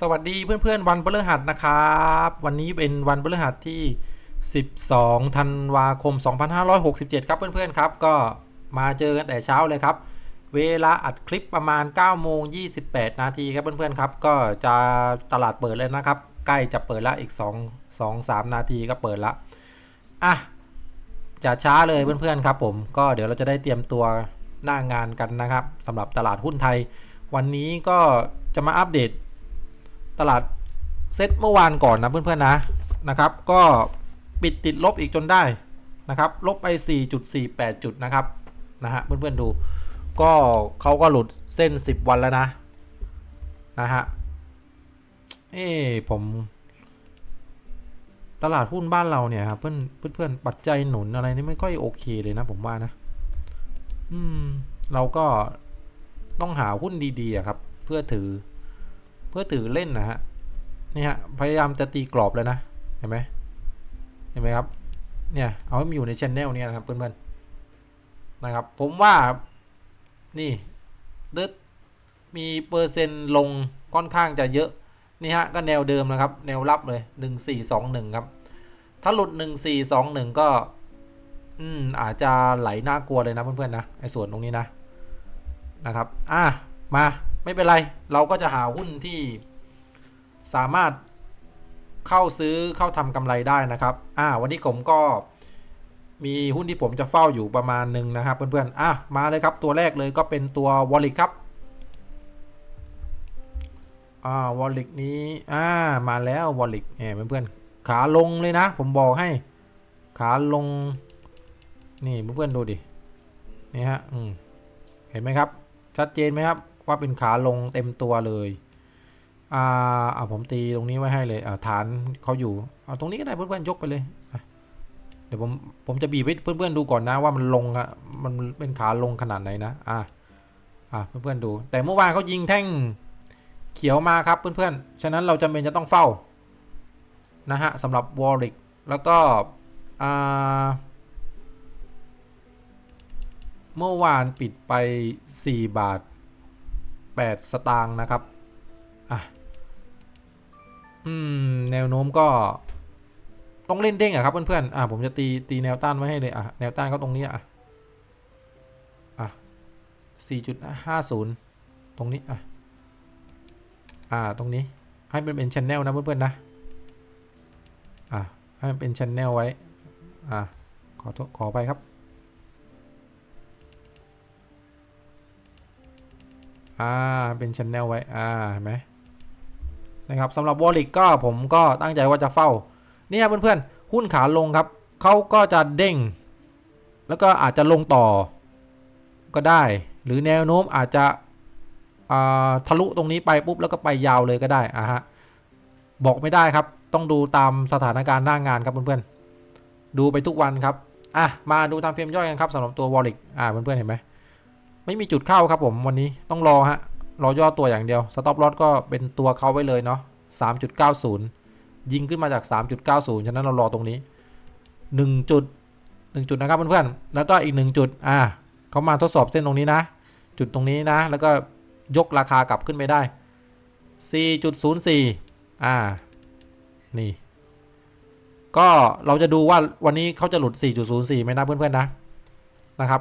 สวัสดีเพื่อนๆ วันพฤหัสนะครับ วันนี้เป็นวันพฤหัสที่ 12 ธันวาคม 2567 ครับเพื่อนๆครับ ก็มาเจอกันแต่เช้าเลยครับ เวลาอัดคลิปประมาณ9โมง28 นาทีครับเพื่อนๆครับ ก็จะตลาดเปิดแล้วนะครับ ใกล้จะเปิดล้วอีก 2 2 3 นาทีก็เปิดละอะอย่าช้าเลยเพื่อนๆครับ ผมก็เดี๋ยวเราจะได้เตรียมตัวหน้างานกันนะครับสำหรับตลาดหุ้นไทย วันนี้ก็จะมาอัปเดต ตลาดเซ็ตเมื่อวานก่อนนะเพื่อนๆนะนะครับ ก็ปิดติดลบอีกจนได้นะครับลบไป 4.48 จุดนะครับนะฮะเพื่อนๆดู ก็เขาก็หลุดเส้น 10 วันแล้วนะนะฮะเอ้ผม ตลาดหุ้นบ้านเราเนี่ยครับเพื่อนเพื่อนปัจจัยหนุนอะไรนี่ไม่ค่อยโอเคเลยนะผมว่านะ อืม เราก็ต้องหาหุ้นดีๆครับ เพื่อถือ เพื่อถือเล่นนะฮะนี่ฮะพยายามจะตีกรอบแล้วนะเห็นไหมเห็นไหมครับเนี่ยเอาให้มันอยู่ในช anel เนี่ยนะครับเพื่อนๆนะครับ ผมว่านี่ดึดมีเปอร์เซ็นต์ลงค่อนข้างจะเยอะนี่ฮะก็แนวเดิมนะครับ แนวรับเลย 1421 ครับ ถ้าหลุด 1421 ก็อืมอาจจะไหลน่ากลัวเลยนะเพื่อนๆนะไอ้ส่วนตรงนี้นะนะครับ อะมา ไม่เป็นไร เราก็จะหาหุ้นที่สามารถเข้าซื้อเข้าทำกำไรได้นะครับอ่าวันนี้ผมก็มีหุ้นที่ผมจะเฝ้าอยู่ประมาณหนึ่งนะครับ เพื่อนๆอะมาเลยครับตัวแรกเลยก็เป็นตัว w a l l e t ครับอ่า w a l l e t นี้อ่ามาแล้ว w a l l e t เนี่ยเพื่อนๆขาลงเลยนะ ผมบอกให้ ขาลง นี่เพื่อนๆดูดินี่ฮะอืมเห็นไหมครับ ชัดเจนไหมครับ ว่าเป็นขาลงเต็มตัวเลยอ่าเอาผมตีตรงนี้ไว้ให้เลยอ่าฐานเขาอยู่เอาตรงนี้ก็ได้เพื่อนๆยกไปเลยเดี๋ยวผมผมจะบีบให้เพื่อนๆดูก่อนนะว่ามันลงอะมันเป็นขาลงขนาดไหนนะอ่าอ่าเพื่อนๆดู แต่เมื่อวานเขายิงแท่งเขียวมาครับเพื่อนๆฉะนั้นเราจำเป็นจะต้องเฝ้านะฮะสำหรับวอลลิกแล้วก็อ่าเมื่อวานปิดไป 4 บาท 8 สตางค์นะครับอะอืม แนวโน้มก็ต้องเล่นเด้งอะครับเพื่อนๆ อะผมจะตีตีแนวต้านไว้ให้เลย อะ แนวต้านก็ตรงนี้อะ อะ4.50ตรงนี้ อะ อ่า ตรงนี้ ให้มันเป็นชแนลนะเพื่อนๆนะ อะ ให้มันเป็นชแนลไว้ อะ ขอขอไปครับ อ่าเป็นชแนลไว้อ่าเห็นไหมนะครับสำหรับวอลลิกก็ผมก็ตั้งใจว่าจะเฝ้า เนี่ยเพื่อนๆ หุ้นขาลงครับเขาก็จะเด้ง แล้วก็อาจจะลงต่อก็ได้ หรือแนวโน้มอาจจะทะลุตรงนี้ไปปุ๊บแล้วก็ไปยาวเลยก็ได้อะฮะบอกไม่ได้ครับ ต้องดูตามสถานการณ์หน้างงานครับเพื่อนๆดูไปทุกวันครับอะมาดูตามเฟรมย่อยกันครับสำหรับตัววอลลิกอ่าเพื่อนๆเห็นไหม ไม่มีจุดเข้าครับผมวันนี้ต้องรอฮะรอย่อตัวอย่างเดียวสต็อปลอสก็เป็นตัวเขาไว้เลยเนาะ3.90 ยิงขึ้นมาจาก 3.90 ฉะนั้นเรารอตรงนี้ 1 จุด 1 จุดนะครับเพื่อนๆแล้วก็อีก 1 จุดอ่าเขามาทดสอบเส้นตรงนี้นะ จุดตรงนี้นะ แล้วก็ยกราคากลับขึ้นไปได้ 4.04 อ่า นี่ ก็เราจะดูว่าวันนี้เขาจะหลุด 4.04ไหมนะเพื่อนๆนะนะครับ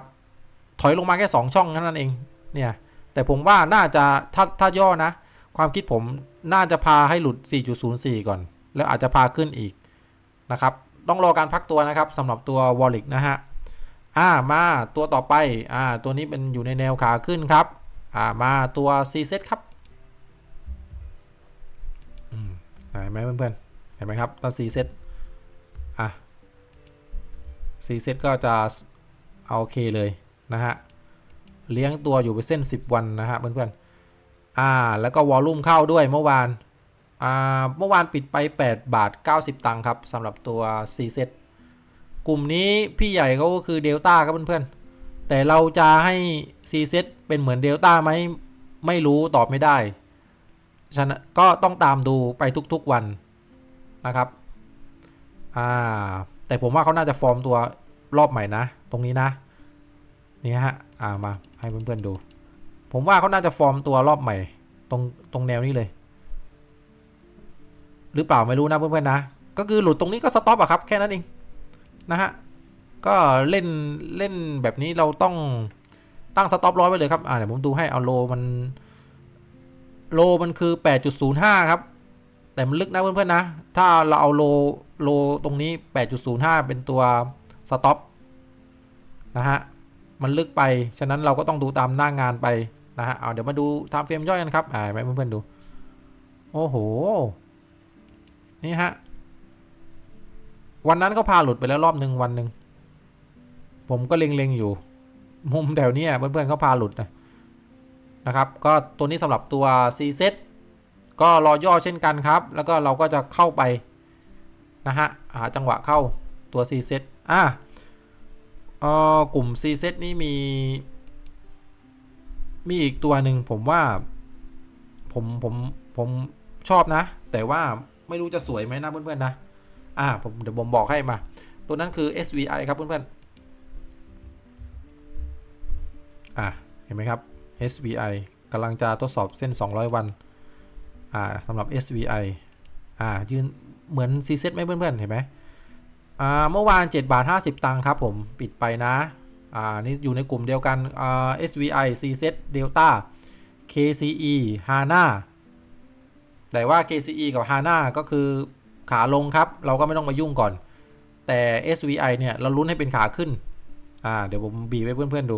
ถอยลงมาแค่ 2 ช่องนั้นเอง เนี่ย แต่ผมว่าน่าจะถ้าถ้าย่อนะ ความคิดผมน่าจะพาให้หลุด 4.04 ก่อน แล้วอาจจะพาขึ้นอีกนะครับ ต้องรอการพักตัวนะครับสำหรับตัว w a l l e t นะฮะ อ่า มาตัวต่อไป อ่า ตัวนี้เป็นอยู่ในแนวขาขึ้นครับ อ่า มาตัว C set ครับ อืมเห็นไหมเพื่อนๆ เห็นไหมครับตัว C set อะ C set ก็จะเอาโอเคเลย เลี้ยงตัวอยู่ไปเส้น 10 วันนะฮะเพื่อนๆอ่าแล้วก็วอลลุ่มเข้าด้วยเมื่อวานอ่าเมื่อวานปิดไป 8 บาท 90 ตังค์ครับสำหรับตัว C set กลุ่มนี้พี่ใหญ่เขาก็คือเดลต้าครับเพื่อนๆ แต่เราจะให้ C set เป็นเหมือนเดลต้าไหมไม่รู้ตอบไม่ได้ฉะนั้นก็ต้องตามดูไปทุกๆวันนะครับอ่าแต่ผมว่าเขาน่าจะฟอร์มตัวรอบใหม่นะ ตรงนี้นะ นี่ฮะ อ่ามาให้เพื่อนๆดู ผมว่าเขาน่าจะฟอร์มตัวรอบใหม่ ตรงตรงแนวนี้เลย หรือเปล่าไม่รู้นะเพื่อนๆนะ ก็คือหลุดตรงนี้ก็สต็อปอะครับแค่นั้นเองนะฮะ ก็เล่นเล่นแบบนี้เราต้องตั้งสต็อปร้อยไว้เลยครับ อ่าเดี๋ยวผมดูให้เอาโลมัน โลมันคือ 8.05 ครับ แต่มันลึกนะเพื่อนๆนะ ถ้าเราเอาโลโลตรงนี้ 8.05 เป็นตัวสต็อปนะฮะ มันลึกไปฉะนั้นเราก็ต้องดูตามหน้างานไปนะฮะเอาเดี๋ยวมาดูทม์เฟรมย่อยกันครับอ่าให้เพื่อนๆดู โอ้โห นี่ฮะ วันนั้นก็พาหลุดไปแล้วรอบหนึ่งวันหนึ่งผมก็เล็งๆอยู่ มุมแถวเนี้ยเพื่อนๆเขาพาหลุดนะนะครับ ก็ตัวนี้สำหรับตัว C set ก็รอย่อเช่นกันครับ แล้วก็เราก็จะเข้าไปนะฮะหาจังหวะเข้าตัว C set อะ อ่อกลุ่ม C set นี่มี มีอีกตัวหนึ่งผมว่า ผมผมผมชอบนะ แต่ว่าไม่รู้จะสวยไหมนะเพื่อนๆนะ อ่า ผมเดี๋ยวผมบอกให้มา ตัวนั้นคือ SVI ครับเพื่อนๆ อ่าเห็นไหมครับ SVI กำลังจะทดสอบเส้น 200 วัน อ่าสำหรับ SVI อ่ายืนเหมือน C set ไหมเพื่อนๆ เห็นไหม อ่าเมื่อวาน 7 บาท 50 ตังค์ครับผมปิดไปนะอ่านี่อยู่ในกลุ่มเดียวกันอ่า SVI C set Delta KCE HANA แต่ว่า KCE กับ HANA ก็คือขาลงครับ เราก็ไม่ต้องมายุ่งก่อน แต่ SVI เนี่ย เราลุ้นให้เป็นขาขึ้น อ่า เดี๋ยวผมบีบให้เพื่อนๆดู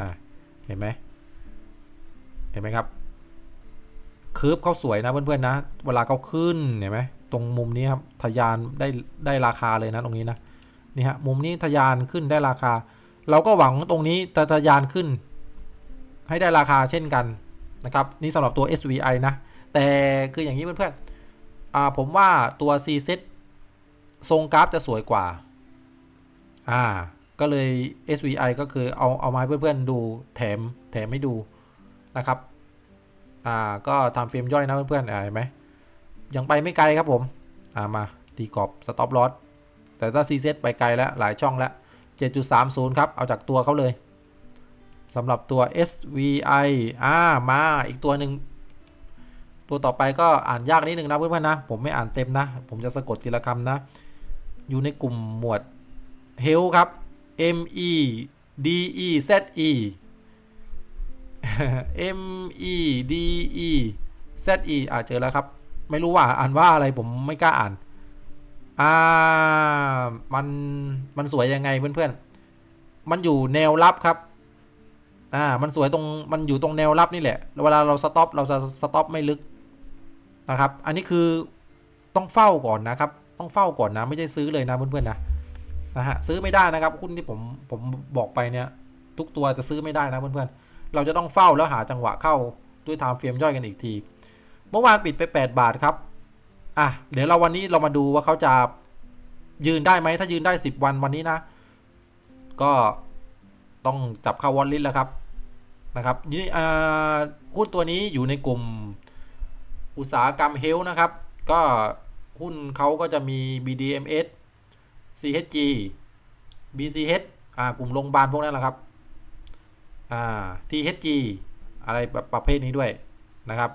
อ่า เห็นไหม เห็นไหมครับ คืบเขาสวยนะเพื่อนๆนะ เวลาเขาขึ้น เห็นไหม ตรงมุมนี้ครับทะยานได้ได้ราคาเลยนะตรงนี้นะนี่ฮะมุมนี้ทะยานขึ้นได้ราคา เราก็หวังตรงนี้แต่ทะยานขึ้น ให้ได้ราคาเช่นกันนะครับนี่สำหรับตัว SVI นะ แต่คืออย่างนี้เพื่อนๆอ่าผมว่าตัว C set ทรงกราฟจะสวยกว่าอ่าก็เลย SVI ก็คือเอาเอามาให้เพื่อนๆดูแถมแถมไม่ดูนะครับ อ่า ก็ทำเฟรมย่อยนะเพื่อนๆเห็นไหม ยังไปไม่ไกลครับผม อ่ามาตีกรอบสต็อปลอสแต่ถ้า C set ไปไกลแล้วหลายช่องแล้ว 7.30 ครับ เอาจากตัวเขาเลยสำหรับตัว SVI อ่ามาอีกตัวหนึ่งตัวต่อไปก็อ่านยากนิดนึงนะเพื่อนๆนะ ผมไม่อ่านเต็มนะ ผมจะสะกดทีละคำนะ อยู่ในกลุ่มหมวด Health ครับ M E D E Z E M E D E Z E อ่าเจอแล้วครับ ไม่รู้ว่าอ่านว่าอะไรผมไม่กล้าอ่าน อ่า มัน มันสวยยังไงเพื่อนๆ มันอยู่แนวรับครับ อ่า มันสวยตรง มันอยู่ตรงแนวรับนี่แหละ เวลาเราสต็อปเราจะสต็อปไม่ลึกนะครับ อันนี้คือต้องเฝ้าก่อนนะครับ ต้องเฝ้าก่อนนะ ไม่ใช่ซื้อเลยนะเพื่อนๆนะ นะฮะ ซื้อไม่ได้นะครับหุ้นที่ผม ผมบอกไปเนี่ย ทุกตัวจะซื้อไม่ได้นะเพื่อนๆ เราจะต้องเฝ้าแล้วหาจังหวะเข้าด้วยไทม์เฟรมย่อยกันอีกที เมื่อวานปิดไป 8 บาทครับ อะ เดี๋ยวเราวันนี้เรามาดูว่าเขาจะยืนได้ไหมถ้ายืนได้ 10 วันวันนี้นะ ก็ต้องจับเข้าวอลลิสแล้วครับนะครับนี่อ่าหุ้นตัวนี้อยู่ในกลุ่มอุตสาหกรรมเฮล์นะครับ ก็หุ้นเขาก็จะมี BDMs CHG BCH อ่ากลุ่มโรงพยาบาลพวกนั้นแหละครับอ่า THG อะไรแบบประเภทนี้ด้วยนะครับ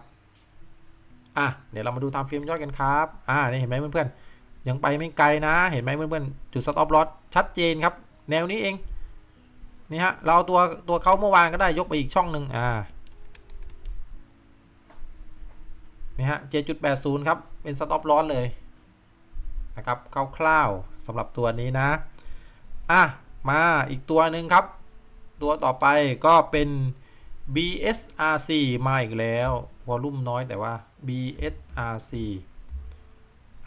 อะเดี๋ยวเรามาดูตามเฟรมย่อยกันครับอ่านี่เห็นไหมเพื่อนๆยังไปไม่ไกลนะ เห็นไหมเพื่อนๆจุด stop loss ชัดเจนครับ แนวนี้เองนี่ฮะเราเอาตัวตัวเขาเมื่อวานก็ได้ยกไปอีกช่องหนึ่งอ่านี่ฮะ7.80ครับ เป็น stop loss เลยนะครับคร่าวๆสำหรับตัวนี้นะ อะ มาอีกตัวหนึ่งครับ ตัวต่อไปก็เป็น BSRC มาอีกแล้ว วอลลุ่มน้อยแต่ว่า BSRC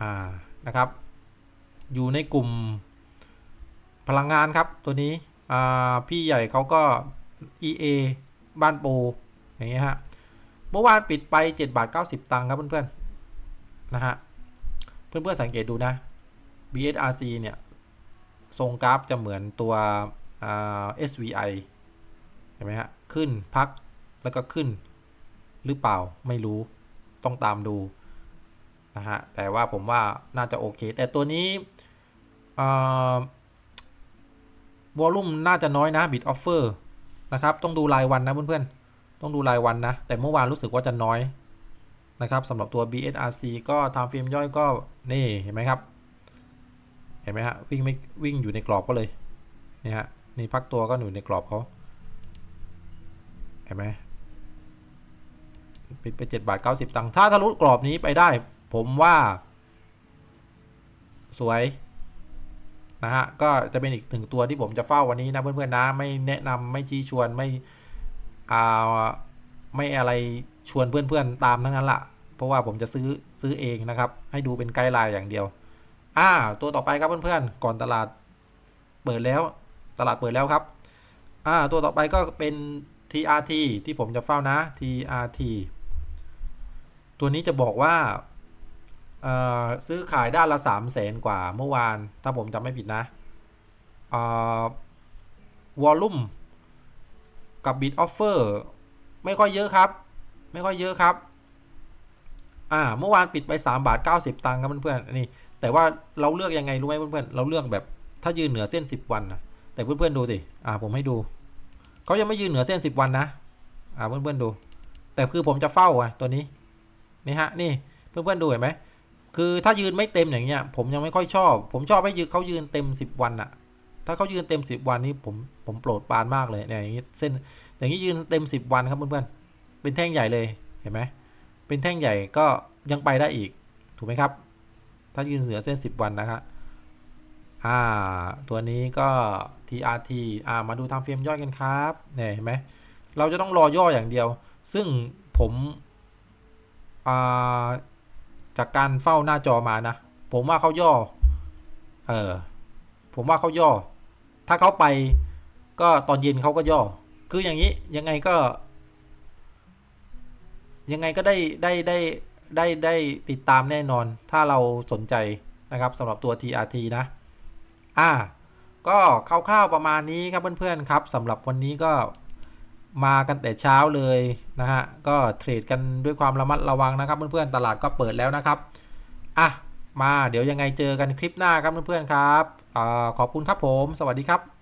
อ่านะครับ อยู่ในกลุ่มพลังงานครับตัวนี้อ่าพี่ใหญ่เขาก็ EA บ้านโปอย่างเงี้ยฮะเมื่อวานปิดไป 7 บาท 90 ตังค์ครับเพื่อนๆนะฮะเพื่อนๆสังเกตดูนะ BSRC เนี่ย ทรงกราฟจะเหมือนตัว SVI เห็นไหมฮะ ขึ้นพักแล้วก็ขึ้น หรือเปล่าไม่รู้ต้องตามดูนะฮะแต่ว่าผมว่าน่าจะโอเค แต่ตัวนี้วอลลุ่มน่าจะน้อยนะ Bid Offer นะครับต้องดูรายวันนะเพื่อนๆต้องดูรายวันนะ แต่เมื่อวานรู้สึกว่าจะน้อยนะครับสำหรับตัว BSRC ก็ทำเฟรมย่อยก็นี่เห็นไหมครับ เห็นไหมฮะวิ่งไม่วิ่งอยู่ในกรอบก็เลยนี่ฮะนี่พักตัวก็อยู่ในกรอบเขาเห็นไหม ปิดไป 7 บาท 90 ตังค์ ถ้าทะลุกรอบนี้ไปได้ ผมว่า สวย นะฮะ ก็จะเป็นอีกหนึ่งตัวที่ผมจะเฝ้าวันนี้นะเพื่อนๆนะ ไม่แนะนำไม่ชี้ชวนไม่อ่าไม่อะไรชวนเพื่อนๆตามทั้งนั้นละเพราะว่าผมจะซื้อซื้อเองนะครับ ให้ดูเป็นไกด์ไลน์อย่างเดียว อ่า ตัวต่อไปครับเพื่อนๆ ก่อนตลาดเปิดแล้ว ตลาดเปิดแล้วครับ อ่า ตัวต่อไปก็เป็น TRT ที่ผมจะเฝ้านะ TRT ตัวนี้จะบอกว่าซื้อขายด้านละ3 0 0แสนกว่าเมื่อวาน ถ้าผมจำไม่ผิดนะวอลลุ่มกับ Bid Offer ไม่ค่อยเยอะครับ ไม่ค่อยเยอะครับ อ่า เมื่อวานปิดไป 3 บาท 90 ตังค์ครับเพื่อนๆอันนี้แต่ว่าเราเลือกยังไงรู้ไหมเพื่อนๆ เราเลือกแบบถ้ายืนเหนือเส้น 10 วันนะแต่เพื่อนๆดูสิ อ่า ผมให้ดู เขายังไม่ยืนเหนือเส้น 10 วันนะ อ่า เพื่อนๆดู แต่คือผมจะเฝ้าอะตัวนี้ นี่ฮะนี่เพื่อนๆดูเห็นไหมคือถ้ายืนไม่เต็มอย่างเงี้ย ผมยังไม่ค่อยชอบ ผมชอบให้ยืนเขายืนเต็ม 10 วันอะถ้าเขายืนเต็ม 10 วันนี้ผมผมโปรดปานมากเลยเนี่ยอย่างนี้เส้นอย่างนี้ยืนเต็ม 10 วันครับเพื่อนๆเป็นแท่งใหญ่เลยเห็นไหมเป็นแท่งใหญ่ก็ยังไปได้อีกถูกไหมครับ ถ้ายืนเหนือเส้น 10 วันนะครับอ่าตัวนี้ก็ TRT อ่ามาดูทำเฟรมย่อยกันครับเนี่ยเห็นไหมเราจะต้องรอย่ออย่างเดียว ซึ่งผม จากการเฝ้าหน้าจอมานะ ผมว่าเขาย่อ เออ ผมว่าเขาย่อ ถ้าเขาไป ก็ตอนเย็นเขาก็ย่อ คืออย่างนี้ยังไงก็ ยังไงก็ได้ได้ได้ได้ได้ติดตามแน่นอน ถ้าเราสนใจนะครับสำหรับตัว TRT นะ อ่า ก็คร่าวๆประมาณนี้ครับเพื่อนๆครับสำหรับวันนี้ก็ มากันแต่เช้าเลยนะฮะ ก็เทรดกันด้วยความระมัดระวังนะครับเพื่อนๆ ตลาดก็เปิดแล้วนะครับ อะ มาเดี๋ยวยังไงเจอกันคลิปหน้าครับเพื่อนๆครับอขอบคุณครับผม สวัสดีครับ